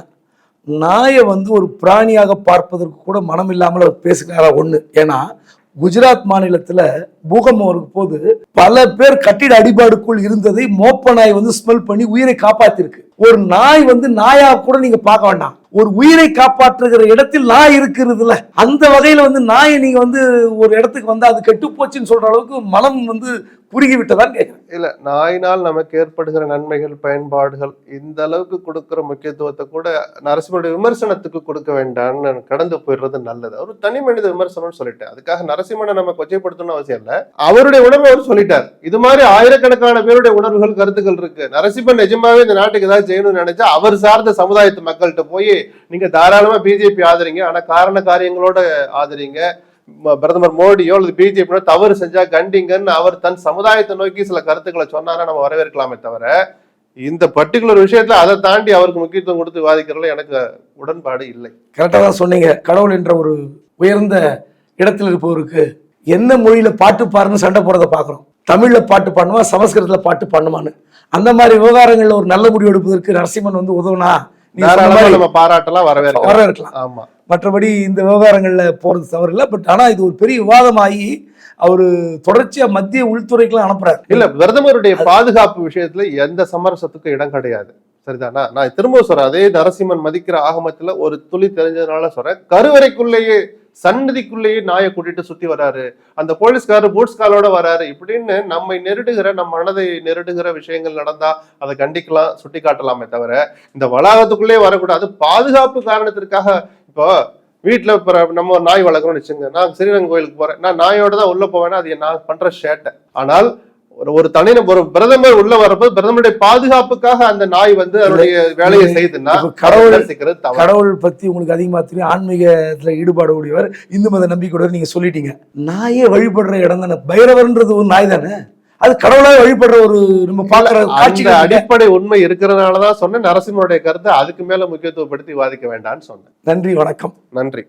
நாயை வந்து ஒரு பிராணியாக பார்ப்பதற்கு கூட மனம் இல்லாமல் அவர் பேசுகிறாரா ஒன்று ஏன்னா குஜராத் மாநிலத்தில் பூகம்பம் வரும் போது பல பேர் கட்டிட அடிபாடுக்குள் இருந்ததை மோப்ப நாய் வந்து ஸ்மெல் பண்ணி உயிரை காப்பாத்திருக்கு. ஒரு நாய் வந்து நாயா கூட நீங்க பார்க்க வேண்டாம். ஒரு உயிரை காப்பாற்றுகிற இடத்தில் நாய் இருக்கிறதுல அந்த வகையில வந்து நாயை நீங்க வந்து ஒரு இடத்துக்கு வந்து அது கெட்டு போச்சுன்னு சொல்ற அளவுக்கு மனம் வந்து குறுகி விட்டதான்னு கேட்கிறேன் இல்ல நாயினால் நமக்கு ஏற்படுகிற நன்மைகள் பயன்பாடுகள் இந்த அளவுக்கு கொடுக்கிற முக்கியத்துவத்தை கூட நரசிம்மனுடைய விமர்சனத்துக்கு கொடுக்க வேண்டாம்னு கடந்து போயிடுறது நல்லது. ஒரு தனி மனித விமர்சனம்னு சொல்லிட்டேன் அதுக்காக நரசிம்மனை நம்ம கொச்சைப்படுத்தணும் அவசியம் இல்ல. அவருடைய உணர்வை அவர் சொல்லிட்டார். இது மாதிரி ஆயிரக்கணக்கான பேருடைய உணர்வுகள் கருத்துக்கள் இருக்கு. நரசிம்மன் நிஜமாவே இந்த நாட்டுக்கு ஏதாவது செய்யணும்னு நினைச்சா அவர் சார்ந்த சமுதாயத்து மக்கள்கிட்ட போய் நீங்க தாராளமா பிஜேபி ஆதரிங்க. ஆனா காரண காரியங்களோட ஆதரிங்க. பிரதமர் மோடியோ அல்லது பிஜேபியோ தவறு செஞ்சா கண்டிங்கன்னு அவர் தன் சமுதாயத்தை நோக்கி சில கருத்துக்களை சொன்னாரா நம்ம வரவேற்கலாமே தவிர இந்த பர்டிகுலர் விஷயத்துல அதை தாண்டி அவருக்கு முக்கியத்துவம் கொடுத்து விவாதிக்கிறதுல எனக்கு உடன்பாடு இல்லை. கரெக்டாக தான் சொன்னீங்க. கடவுள் என்ற ஒரு உயர்ந்த இடத்தில் இருப்பவருக்கு என்ன மொழியில பாட்டு பாருன்னு சண்டை போடுறதை பாக்குறோம் தமிழ்ல பாட்டு பாடணுமா சமஸ்கிருதத்துல பாட்டு பாடணுமான்னு. அந்த மாதிரி விவகாரங்கள்ல ஒரு நல்ல முடிவு எடுப்பதற்கு நரசிம்மன் வந்து உதவுனா நம்ம பாராட்டலாம் வரவேற்கலாம். வரவேற்கலாம். ஆமா. மற்றபடி இந்த விவகாரங்கள்ல போறது தவறு இல்லை. பட் ஆனா இது ஒரு பெரிய விவாதமாகி அவரு தொடர்ச்சியா மத்திய உள்துறைக்கெல்லாம் அனுப்புறாரு. இல்ல பிரதமருடைய பாதுகாப்பு விஷயத்துல எந்த சமரசத்துக்கும் இடம் கிடையாது. சரிதானா? நான் திரும்ப சொல்றேன் அதே நரசிம்மன் மதிக்கிற ஆகமத்துல ஒரு துளி தெரிஞ்சதுனால சொல்றேன். கருவறைக்குள்ளேயே சன்னதிக்குள்ளேயே நாயை கூட்டிட்டு சுத்தி வராரு. அந்த போலீஸ்காரர் பூட்ஸ் காலோட வராரு. இப்படின்னு நம்மை நெருடுகிற நம் மனதை நெருடுகிற விஷயங்கள் நடந்தா அதை கண்டிக்கலாம் சுட்டி காட்டலாமே தவிர இந்த வளாகத்துக்குள்ளேயே வரக்கூடாது. பாதுகாப்பு காரணத்திற்காக இப்போ வீட்டில் இப்போ நம்ம நாய் வளர்க்குறோம்னு வச்சுங்க நான் ஸ்ரீரங்கம் கோயிலுக்கு போறேன். நான் நாயோட தான் உள்ள போவேன்னா அது நான் பண்ற சேட்டை. ஆனால் ஒரு தனிநபர் ஒரு பிரதமர் உள்ள வரப்போது பிரதமருடைய பாதுகாப்புக்காக அந்த நாய் வந்து அதனுடைய வேலையை செய்துன்னா இப்ப கடவுள். கடவுள் பத்தி உங்களுக்கு அதிகமா தெரியும். ஆன்மீகத்துல ஈடுபாடு உடையவர் இந்து மத நம்பிக்கையுடையவர் நீங்க சொல்லிட்டீங்க. நாயே வழிபடுற இடம் தானே. பைரவர்ன்றது ஒரு நாய் தானே. அது கடவுளாக வழிபடுற ஒரு நம்ம பாக்குற இருக்கு. அடிப்படை உண்மை இருக்கிறதுனாலதான் சொன்னேன். நரசிம்மனுடைய கருத்தை அதுக்கு மேல முக்கியத்துவப்படுத்தி வாதிக்க வேண்டாம்னு சொன்னேன். நன்றி வணக்கம். நன்றி.